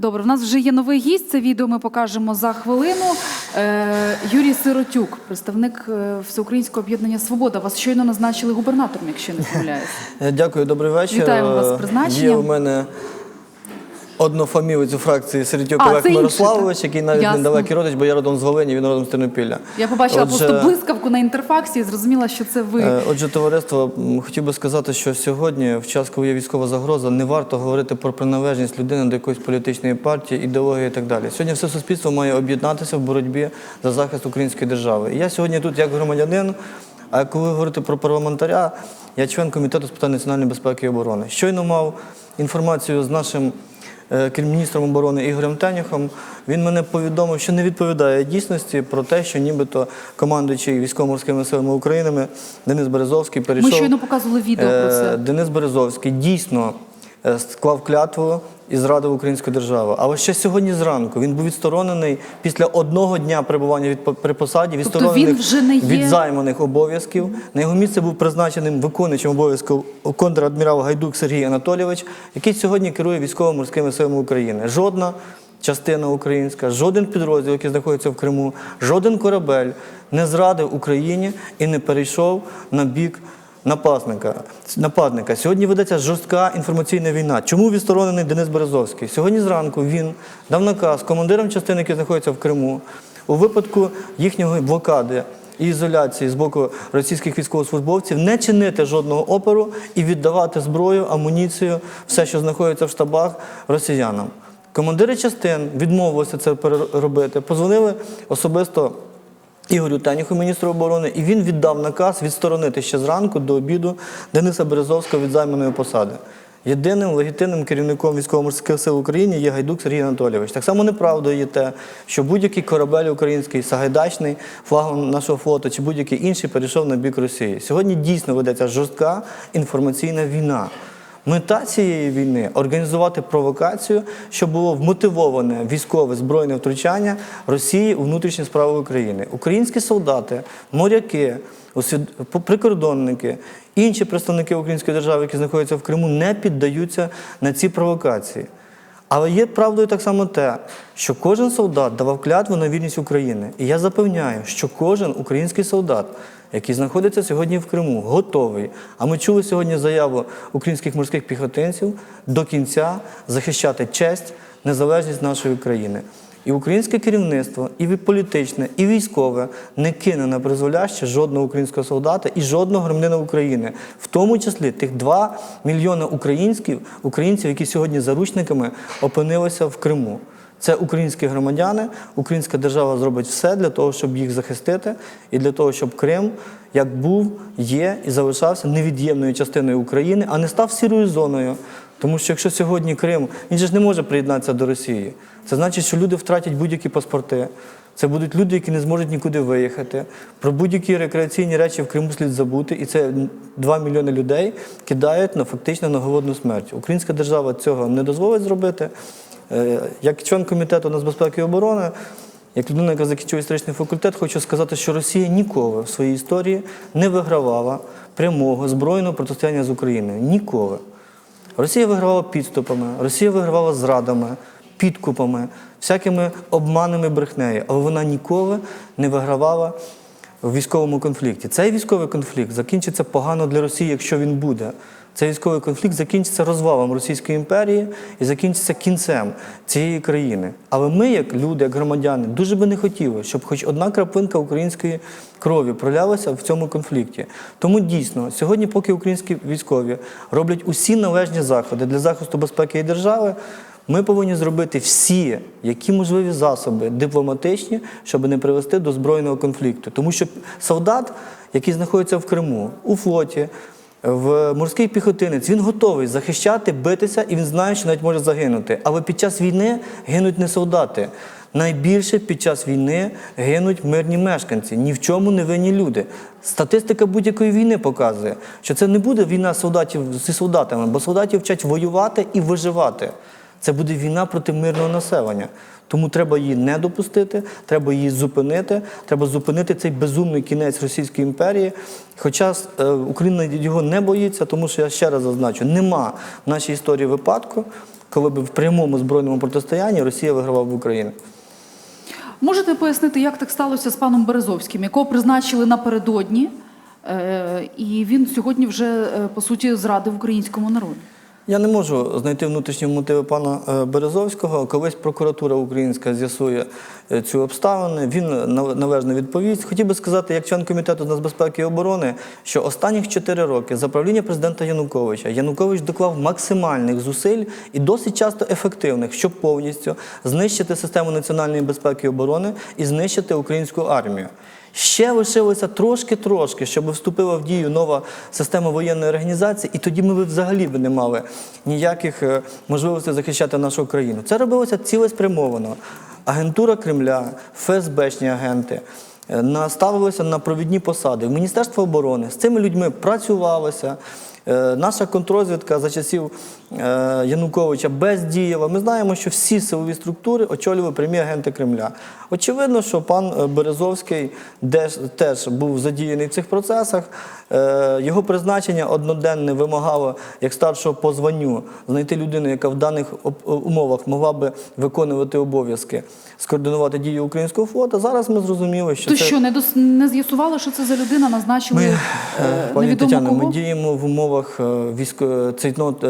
Добре, в нас вже є новий гість. Це відео ми покажемо за хвилину. Е, Юрій Сиротюк, представник е, Всеукраїнського об'єднання Свобода. Вас щойно назначили губернатором, якщо я не помиляюсь. Е, Дякую, добрий вечір. Вітаємо вас з призначенням. Є у мене однофамілець у фракції Середюк А, Олег це інший, Мирославович, який навіть Ясно. недалекий родич, бо я родом з Волині, він родом з Тернопілля. Я побачила Отже, просто блискавку на інтерфаксі і зрозуміла, що це ви. Е, Отже, товариство, м, хотів би сказати, що сьогодні, в час, коли є військова загроза, не варто говорити про приналежність людини до якоїсь політичної партії, ідеології і так далі. Сьогодні все суспільство має об'єднатися в боротьбі за захист української держави. І я сьогодні тут як громадянин. А коли говорити про парламентаря, я член комітету з питань національної безпеки і оборони. Щойно мав інформацію з нашим міністром оборони Ігорем Тенюхом, Він мене повідомив, що не відповідає дійсності про те, що нібито командуючий військово-морськими силами України Денис Березовський перейшов. Ми щойно показували відео про Е, це. Денис Березовський дійсно е, склав клятву і зрадив українську державу. Але ще сьогодні зранку він був відсторонений після одного дня перебування від при посаді, відсторонений він вже не є- від займаних обов'язків. На його місце був призначеним виконуючим обов'язків контрадмірал Гайдук Сергій Анатолійович, який сьогодні керує військово-морськими силами України. Жодна частина українська, жоден підрозділ, який знаходиться в Криму, жоден корабель не зрадив Україні і не перейшов на бік напасника. нападника. Сьогодні ведеться жорстка інформаційна війна. Чому відсторонений Денис Березовський? Сьогодні зранку він дав наказ командирам частини, які знаходяться в Криму, у випадку їхньої блокади і ізоляції з боку російських військовослужбовців не чинити жодного опору і віддавати зброю, амуніцію, все, що знаходиться в штабах росіянам. Командири частин відмовилися це робити, позвонили особисто. Ігорю Теніху, міністру оборони, і він віддав наказ відсторонити ще зранку до обіду Дениса Березовського від займаної посади. Єдиним легітимним керівником військово-морських сил України є Гайдук Сергій Анатолійович. Так само неправдою є те, що будь-який корабель український, Сагайдачний, флагом нашого флоту чи будь-який інший перейшов на бік Росії. Сьогодні дійсно ведеться жорстка інформаційна війна. Мета цієї війни організувати провокацію, щоб було вмотивоване військове збройне втручання Росії у внутрішні справи України. Українські солдати, моряки, прикордонники, інші представники української держави, які знаходяться в Криму, не піддаються на ці провокації. Але є правдою так само те, що кожен солдат давав клятву на вірність України. І я запевняю, що кожен український солдат, який знаходиться сьогодні в Криму, готовий. А ми чули сьогодні заяву українських морських піхотинців до кінця захищати честь, незалежність нашої країни. І українське керівництво, і політичне, і військове не кине на призволяще жодного українського солдата і жодного громадянина України, в тому числі тих 2 мільйони українських українців, які сьогодні заручниками опинилися в Криму. Це українські громадяни, українська держава зробить все для того, щоб їх захистити, і для того, щоб Крим як був, є і залишався невід'ємною частиною України, а не став сірою зоною. Тому що якщо сьогодні Крим, він же ж не може приєднатися до Росії. Це значить, що люди втратять будь-які паспорти. Це будуть люди, які не зможуть нікуди виїхати. Про будь-які рекреаційні речі в Криму слід забути. І це 2 мільйони людей кидають на фактично на голодну смерть. Українська держава цього не дозволить зробити. Е, Як член комітету нацбезпеки і оборони, як людина, яка закінчила історичний факультет, хочу сказати, що Росія ніколи в своїй історії не вигравала прямого збройного протистояння з Україною. Ніколи. Росія вигравала підступами, Росія вигравала зрадами, підкупами, всякими обманами брехнею, але вона ніколи не вигравала в військовому конфлікті. Цей військовий конфлікт закінчиться погано для Росії, якщо він буде. Цей військовий конфлікт закінчиться розвалом Російської імперії і закінчиться кінцем цієї країни. Але ми, як люди, як громадяни, дуже би не хотіли, щоб хоч одна краплинка української крові пролялася в цьому конфлікті. Тому дійсно, сьогодні, поки українські військові роблять усі належні заходи для захисту безпеки і держави. Ми повинні зробити всі, які можливі засоби дипломатичні, щоб не привести до збройного конфлікту. Тому що солдат, який знаходиться в Криму, у флоті, в морський піхотинець, він готовий захищати, битися, і він знає, що навіть може загинути. Але під час війни гинуть не солдати. Найбільше під час війни гинуть мирні мешканці, ні в чому не винні люди. Статистика будь-якої війни показує, що це не буде війна солдатів зі солдатами, бо солдатів вчать воювати і виживати. Це буде війна проти мирного населення. Тому треба її не допустити, треба її зупинити. Треба зупинити цей безумний кінець Російської імперії. Хоча е, Україна його не боїться, тому що я ще раз зазначу, нема в нашій історії випадку, коли б в прямому збройному протистоянні Росія вигравала в Україні. Можете пояснити, як так сталося з паном Березовським, якого призначили напередодні, е, і він сьогодні вже е, по суті зрадив українському народу? Я не можу знайти внутрішні мотиви пана е, Березовського. Колись прокуратура українська з'ясує е, цю обставини. Він належно відповість. Хотів би сказати, як член комітету з нацбезпеки і оборони, що останніх чотири роки за правління президента Януковича Янукович доклав максимальних зусиль і досить часто ефективних, щоб повністю знищити систему національної безпеки і оборони і знищити українську армію. Ще лишилося трошки-трошки, щоб вступила в дію нова система воєнної організації, і тоді ми б взагалі б не мали ніяких е, можливостей захищати нашу країну. Це робилося цілеспрямовано. Агентура Кремля, ФСБшні агенти е, наставилися на провідні посади. в Міністерство оборони з цими людьми працювалося. Е, Наша контррозвідка за часів Януковича бездіяла. Ми знаємо, що всі силові структури очолювали прямі агенти Кремля. Очевидно, що пан е, Березовський теж був задіяний в цих процесах. Е, Його призначення одноденне вимагало, як старшого по званню, знайти людину, яка в даних умовах могла би виконувати обов'язки, скоординувати дії українського флоту. Зараз ми зрозуміли, що То це що не дос... не з'ясували, що це за людина, назначили ми, е, пані Тетяно, ми діємо в умовах е, військо цейтнот,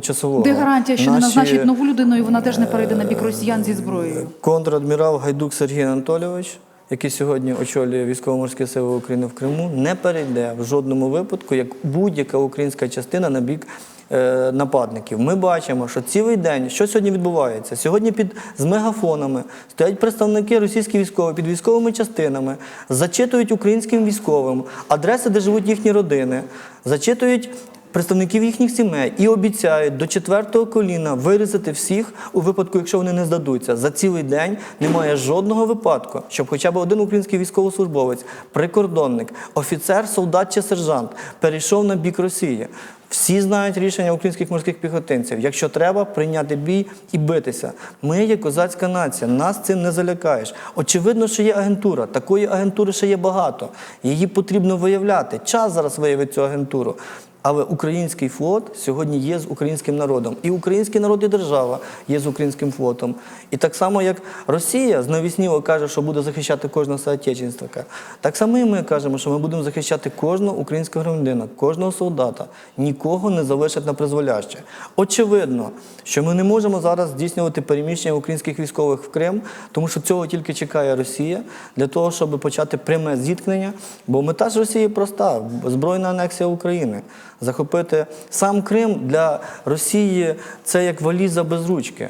е, цейтноту часового. Де гарантія, що не Наші- назначать нову людину, і вона теж не перейде на бік росіян зі зброєю? Контрадмірал Гайдук Сергій Анатолійович, який сьогодні очолює військово-морські сили України в Криму, не перейде в жодному випадку, як будь-яка українська частина на бік. е, Нападників. Ми бачимо, що цілий день, що сьогодні відбувається? Сьогодні під з мегафонами стоять представники російські військові під військовими частинами, зачитують українським військовим адреси, де живуть їхні родини, зачитують представників їхніх сімей і обіцяють до четвертого коліна вирізати всіх у випадку, якщо вони не здадуться. За цілий день немає жодного випадку, щоб хоча б один український військовослужбовець, прикордонник, офіцер, солдат чи сержант перейшов на бік Росії. Всі знають рішення українських морських піхотинців. Якщо треба, прийняти бій і битися. Ми є козацька нація, нас цим не залякаєш. Очевидно, що є агентура. Такої агентури ще є багато. Її потрібно виявляти. Час зараз виявить цю агентуру. Але український флот сьогодні є з українським народом. І український народ і держава є з українським флотом. І так само, як Росія знавісніло каже, що буде захищати кожного соотечественника, так само і ми кажемо, що ми будемо захищати кожного українського громадянина, кожного солдата. Нікого не залишать на призволяще. Очевидно, що ми не можемо зараз здійснювати переміщення українських військових в Крим, тому що цього тільки чекає Росія для того, щоб почати пряме зіткнення. Бо мета ж Росії проста збройна анексія України. Захопити сам Крим для Росії це як валіза без ручки.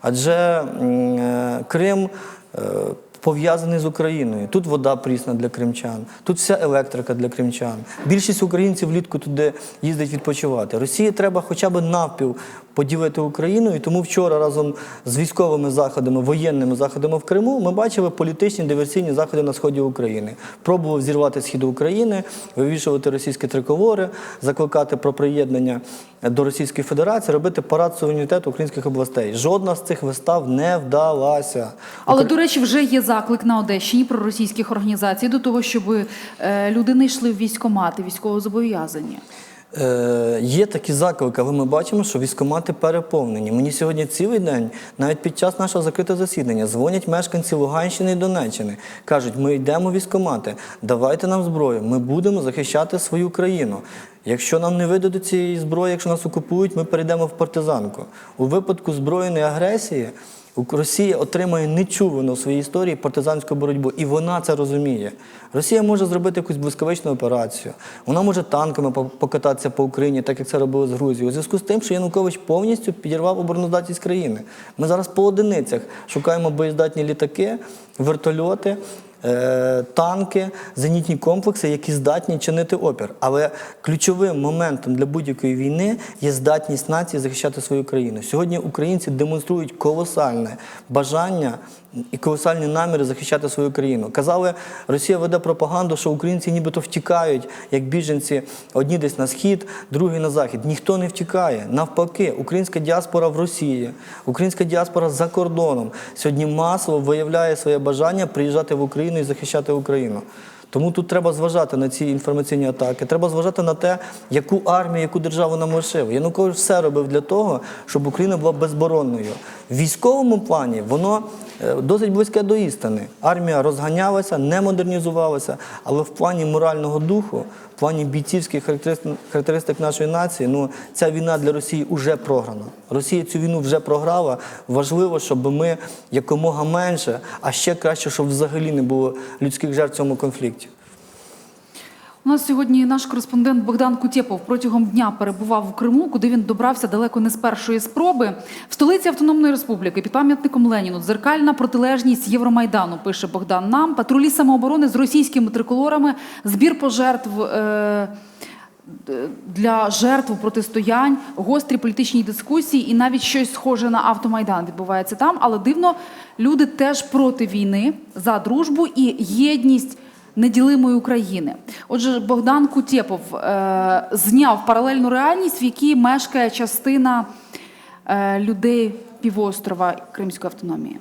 Адже е, Крим е, пов'язаний з Україною. Тут вода прісна для кримчан, тут вся електрика для кримчан. Більшість українців влітку туди їздить відпочивати. Росії треба хоча б навпіл поділити Україну. І тому вчора разом з військовими заходами, воєнними заходами в Криму ми бачили політичні диверсійні заходи на сході України. Пробував зірвати схід України, вивішувати російські триколори, закликати про приєднання до Російської Федерації, робити парад суверенітету українських областей. Жодна з цих вистав не вдалася. Але, до речі, вже є заклик на Одещині про російських організацій до того, щоб е, люди не йшли в військкомати, військовозобов'язані. Е, є такі заклики, але ми бачимо, що військкомати переповнені. Мені сьогодні цілий день, навіть під час нашого закритого засідання, дзвонять мешканці Луганщини і Донеччини. Кажуть, ми йдемо в військкомати, давайте нам зброю, ми будемо захищати свою країну. Якщо нам не видадуть цієї зброї, якщо нас окупують, ми перейдемо в партизанку. У випадку збройної агресії Росія отримає нечувану в своїй історії партизанську боротьбу, і вона це розуміє. Росія може зробити якусь блискавичну операцію, вона може танками по- покататися по Україні, так як це робили з Грузією. У зв'язку з тим, що Янукович повністю підірвав обороноздатність країни. Ми зараз по одиницях шукаємо боєздатні літаки, вертольоти. Е, Танки, зенітні комплекси, які здатні чинити опір. Але ключовим моментом для будь-якої війни є здатність нації захищати свою країну. Сьогодні українці демонструють колосальне бажання і колосальні наміри захищати свою країну. Казали, Росія веде пропаганду, що українці нібито втікають, як біженці, одні десь на схід, другі на захід. Ніхто не втікає. Навпаки, українська діаспора в Росії, українська діаспора за кордоном сьогодні масово виявляє своє бажання приїжджати в Україну і захищати Україну. Тому тут треба зважати на ці інформаційні атаки. Треба зважати на те, яку армію, яку державу нам лишив. Янукович все робив для того, щоб Україна була безборонною. Військовому плані воно е, досить близьке до істини. Армія розганялася, не модернізувалася, але в плані морального духу, в плані бійцівських характеристик нашої нації, ну ця війна для Росії вже програна. Росія цю війну вже програла. Важливо, щоб ми якомога менше, а ще краще, щоб взагалі не було людських жертв в цьому конфлікті. У нас сьогодні наш кореспондент Богдан Кутєпов протягом дня перебував у Криму, куди він добрався далеко не з першої спроби. В столиці Автономної Республіки під пам'ятником Леніну дзеркальна протилежність Євромайдану, пише Богдан нам. Патрулі самооборони з російськими триколорами, збір пожертв. Е- для жертв протистоянь, гострі політичні дискусії і навіть щось схоже на автомайдан відбувається там. Але дивно, люди теж проти війни за дружбу і єдність неділимої України. Отже, Богдан Кутєпов е, зняв паралельну реальність, в якій мешкає частина е, людей півострова Кримської автономії.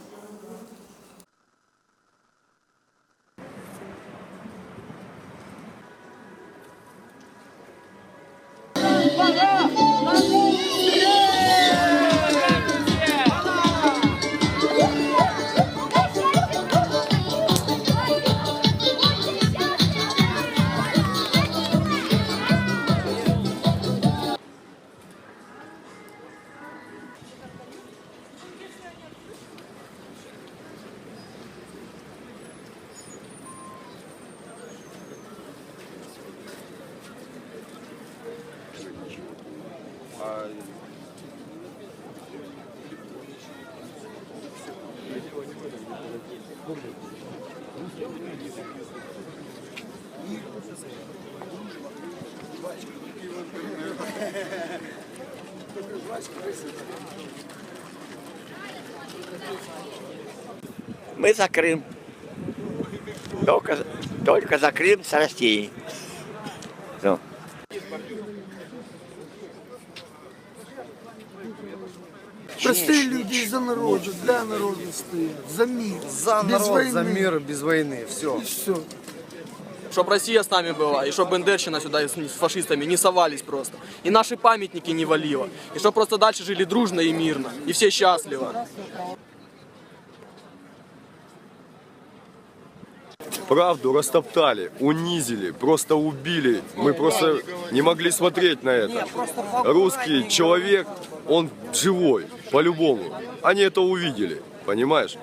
Мы за Крым. Только, только за Крым с Россией. Всё. Простые люди за народ, для народа стоят, за мир. За без народ, войны. за мир, без войны. Все. И все. Чтоб Россия с нами была, и чтоб Бендерщина сюда с, с фашистами не совались просто. И наши памятники не валило. И чтоб просто дальше жили дружно и мирно. И все счастливо. Правду растоптали, унизили, просто убили. Мы просто не могли смотреть на это. Русский человек, он живой, по-любому. Они это увидели, понимаешь?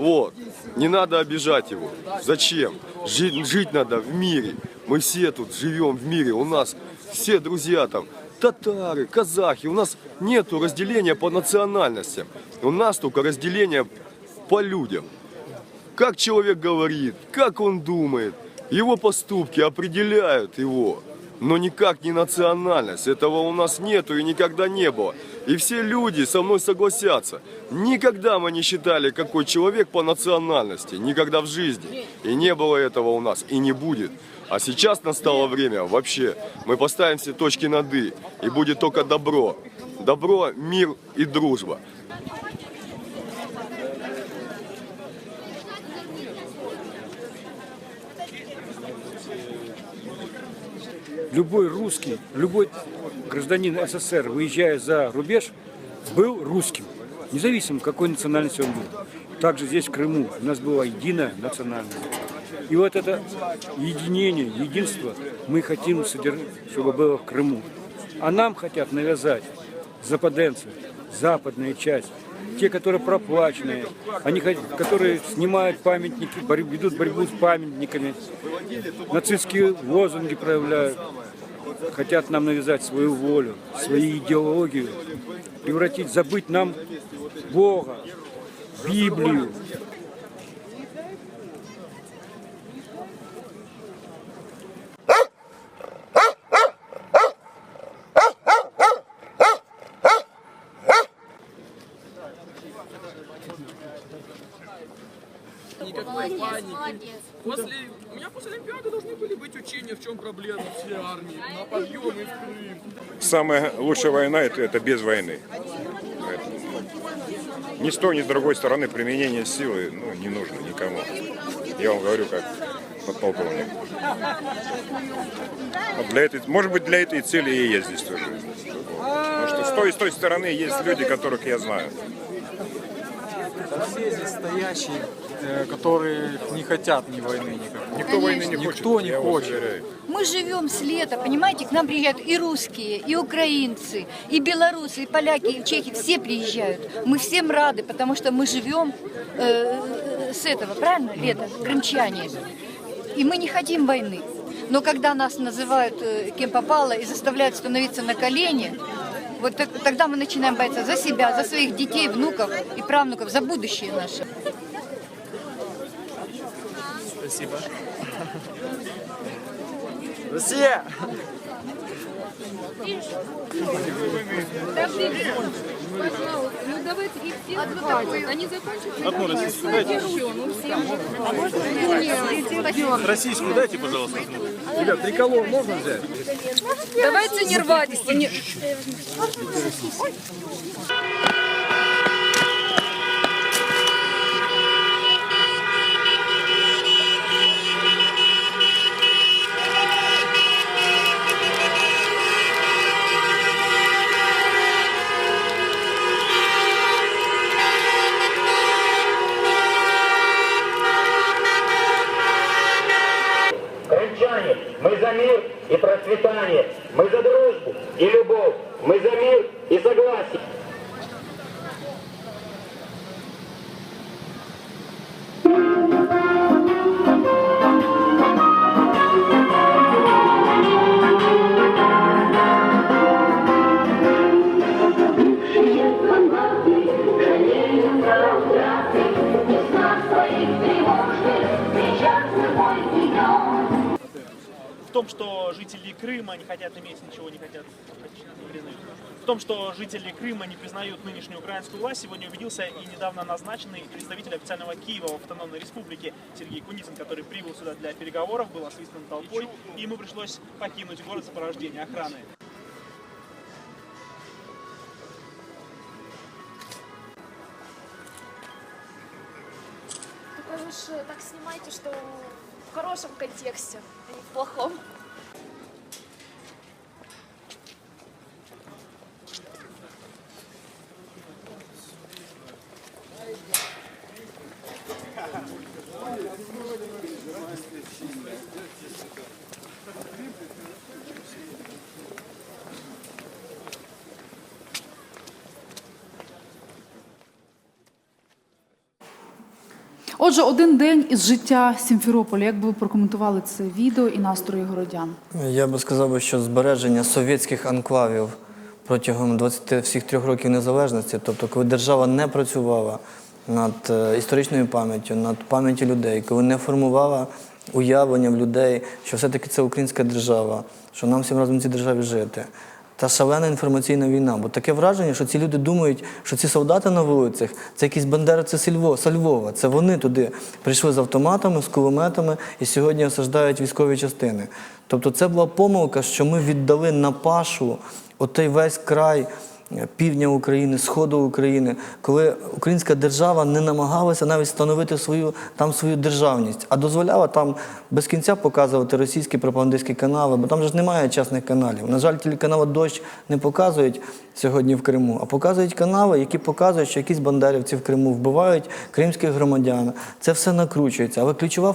Вот. Не надо обижать его. Зачем? Жить, жить надо в мире. Мы все тут живем в мире. У нас все друзья там. Татары, казахи. У нас нету разделения по национальностям. У нас только разделение по людям. Как человек говорит, как он думает, его поступки определяют его. Но никак не национальность. Этого у нас нету и никогда не было. И все люди со мной согласятся. Никогда мы не считали, какой человек по национальности. Никогда в жизни. И не было этого у нас. И не будет. А сейчас настало время вообще. Мы поставим все точки над «и». И будет только добро. Добро, мир и дружба. любой русский, любой гражданин СССР, выезжая за рубеж, был русским, независимо какой национальности он был. Также здесь, в Крыму, у нас была единая национальность. И вот это единение, единство мы хотим, содержать, чтобы было в Крыму. А нам хотят навязать западенцы, западная часть, те, которые проплаченные, они, которые снимают памятники, борь- ведут борьбу с памятниками, нацистские лозунги проявляют, хотят нам навязать свою волю, свою идеологию, превратить, забыть нам Бога, Библию. Никакой паники. После... У меня после Олимпиады должны были быть учения, в чем проблема всей армии. На подъем и в Крым. Самая лучшая война это, это без войны. Поэтому ни с той, ни с другой стороны применение силы ну, не нужно никому. Я вам говорю как подполковник. Вот для этой, может быть, для этой цели и я здесь тоже. Потому что с той и с той стороны есть люди, которых я знаю. Все здесь стоящие, которые не хотят ни войны никакой. Никто войны не хочет. Никто не хочет. уверяю. Мы живем с лета, понимаете, к нам приезжают и русские, и украинцы, и белорусы, и поляки, и чехи, все приезжают. Мы всем рады, потому что мы живем э, с этого, правильно, лето, крымчане. И мы не хотим войны. Но когда нас называют э, кем попало и заставляют становиться на колени, вот так- тогда мы начинаем бояться за себя, за своих детей, внуков и правнуков, за будущее наше. Спасибо. Россия! Ну давайте их всех хватит. Они закончатся. Одну российскую дайте. А можно Российскую дайте, пожалуйста. Ребят, триколор можно взять? Давайте не рвать. Не- Крымчане, мы за мир и процветание, мы за дружбу и любовь, мы за мир и согласие. Том, что жители Крыма не хотят иметь ничего, не хотят. В том, что жители Крыма не признают нынешнюю украинскую власть, сегодня убедился и недавно назначенный представитель официального Киева в Автономной Республике Сергей Куницын, который прибыл сюда для переговоров, был освистан толпой, и ему пришлось покинуть город в охраны. Уж так снимайте, что хорошем контексте, а не в плохом. Отже, один день із життя Сімферополя. Як би ви прокоментували це відео і настрої городян? Я би сказав, що збереження совєтських анклавів протягом 20 всіх трьох років незалежності, тобто коли держава не працювала над е, історичною пам'яттю, над пам'яттю людей, коли не формувала уявлення в людей, що все-таки це українська держава, що нам всім разом в цій державі жити. Та шалена інформаційна війна. Бо таке враження, що ці люди думають, що ці солдати на вулицях це якісь бандерці Сільво, Львова, Львова. Це вони туди прийшли з автоматами, з кулеметами і сьогодні осаждають військові частини. Тобто це була помилка, що ми віддали на пашу отей весь край півдня України, сходу України, коли українська держава не намагалася навіть встановити свою там свою державність, а дозволяла там без кінця показувати російські пропагандистські канали, бо там же ж немає чесних каналів. На жаль, телеканали дощ не показують сьогодні в Криму, а показують канали, які показують, що якісь бандерівці в Криму вбивають кримських громадян. Це все накручується. Але ключова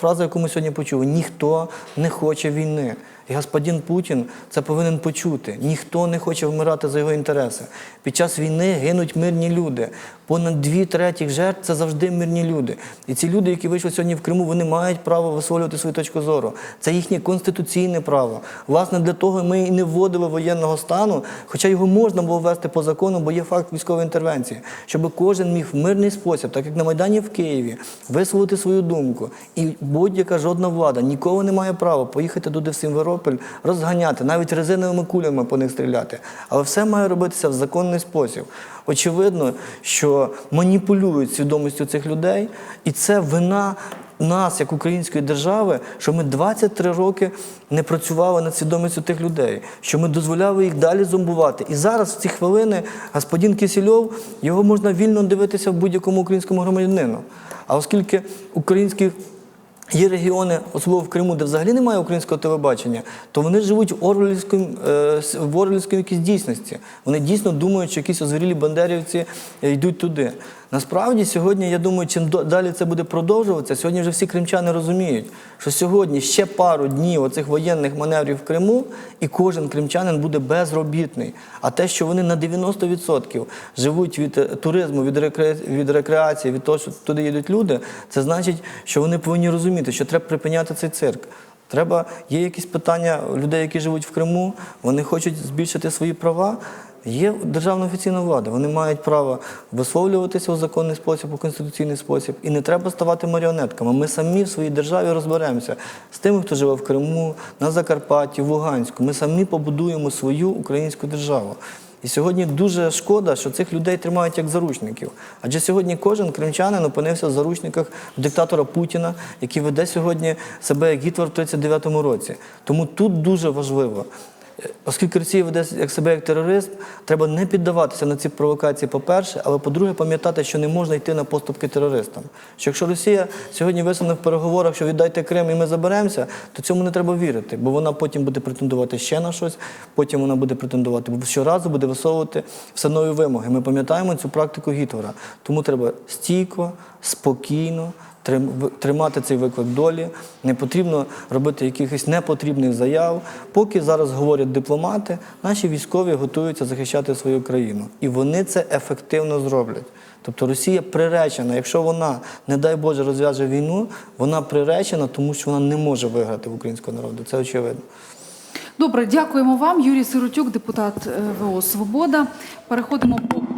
фраза, яку ми сьогодні почули: ніхто не хоче війни. І господин Путін це повинен почути. Ніхто не хоче вмирати за його інтереси. Під час війни гинуть мирні люди. Понад дві третіх жертв це завжди мирні люди. І ці люди, які вийшли сьогодні в Криму, вони мають право висловлювати свою точку зору. Це їхнє конституційне право. Власне, для того ми і не вводили воєнного стану, хоча його можна було ввести по закону, бо є факт військової інтервенції, щоб кожен міг в мирний спосіб, так як на Майдані в Києві, висловити свою думку. І будь-яка жодна влада ніколи не має права поїхати туди всім в Сімферополь, розганяти, навіть резиновими кулями по них стріляти. Але все має робитися в законний спосіб. Очевидно, що маніпулюють свідомістю цих людей, і це вина нас, як української держави, що ми 23 роки не працювали над свідомістю тих людей, що ми дозволяли їх далі зомбувати. І зараз, в ці хвилини, господин Кисельов, його можна вільно дивитися в будь-якому українському громадянину. А оскільки українські Є регіони, особливо в Криму, де взагалі немає українського телебачення, то вони живуть в орлівському е, в орвелівській якійсь дійсності. Вони дійсно думають, що якісь озвірілі бандерівці йдуть туди. Насправді, сьогодні, я думаю, чим далі це буде продовжуватися, сьогодні вже всі кримчани розуміють, що сьогодні ще пару днів оцих воєнних маневрів в Криму, і кожен кримчанин буде безробітний. А те, що вони на 90% живуть від е, туризму, від, рекре- від рекреації, від того, що туди їдуть люди, це значить, що вони повинні розуміти, що треба припиняти цей цирк. Треба, є якісь питання людей, які живуть в Криму, вони хочуть збільшити свої права. Є державна офіційна влада, вони мають право висловлюватися у законний спосіб, у конституційний спосіб, і не треба ставати маріонетками. Ми самі в своїй державі розберемося з тими, хто живе в Криму, на Закарпатті, в Луганську. Ми самі побудуємо свою українську державу. І сьогодні дуже шкода, що цих людей тримають як заручників. Адже сьогодні кожен кримчанин опинився в заручниках диктатора Путіна, який веде сьогодні себе як Гітлер в 39-му році. Тому тут дуже важливо. Оскільки Росія веде як себе як терорист, треба не піддаватися на ці провокації, по-перше, але по-друге, пам'ятати, що не можна йти на поступки терористам. Що якщо Росія сьогодні висуне в переговорах, що віддайте Крим і ми заберемося, то цьому не треба вірити, бо вона потім буде претендувати ще на щось, потім вона буде претендувати, бо щоразу буде висовувати все нові вимоги. Ми пам'ятаємо цю практику Гітлера. Тому треба стійко, спокійно. Тримати цей виклик долі, не потрібно робити якихось непотрібних заяв. Поки зараз говорять дипломати, наші військові готуються захищати свою країну. І вони це ефективно зроблять. Тобто Росія приречена, якщо вона, не дай Боже, розв'яже війну, вона приречена, тому що вона не може виграти в українського народу. Це очевидно. Добре, дякуємо вам. Юрій Сиротюк, депутат е, ВО Свобода. Переходимо по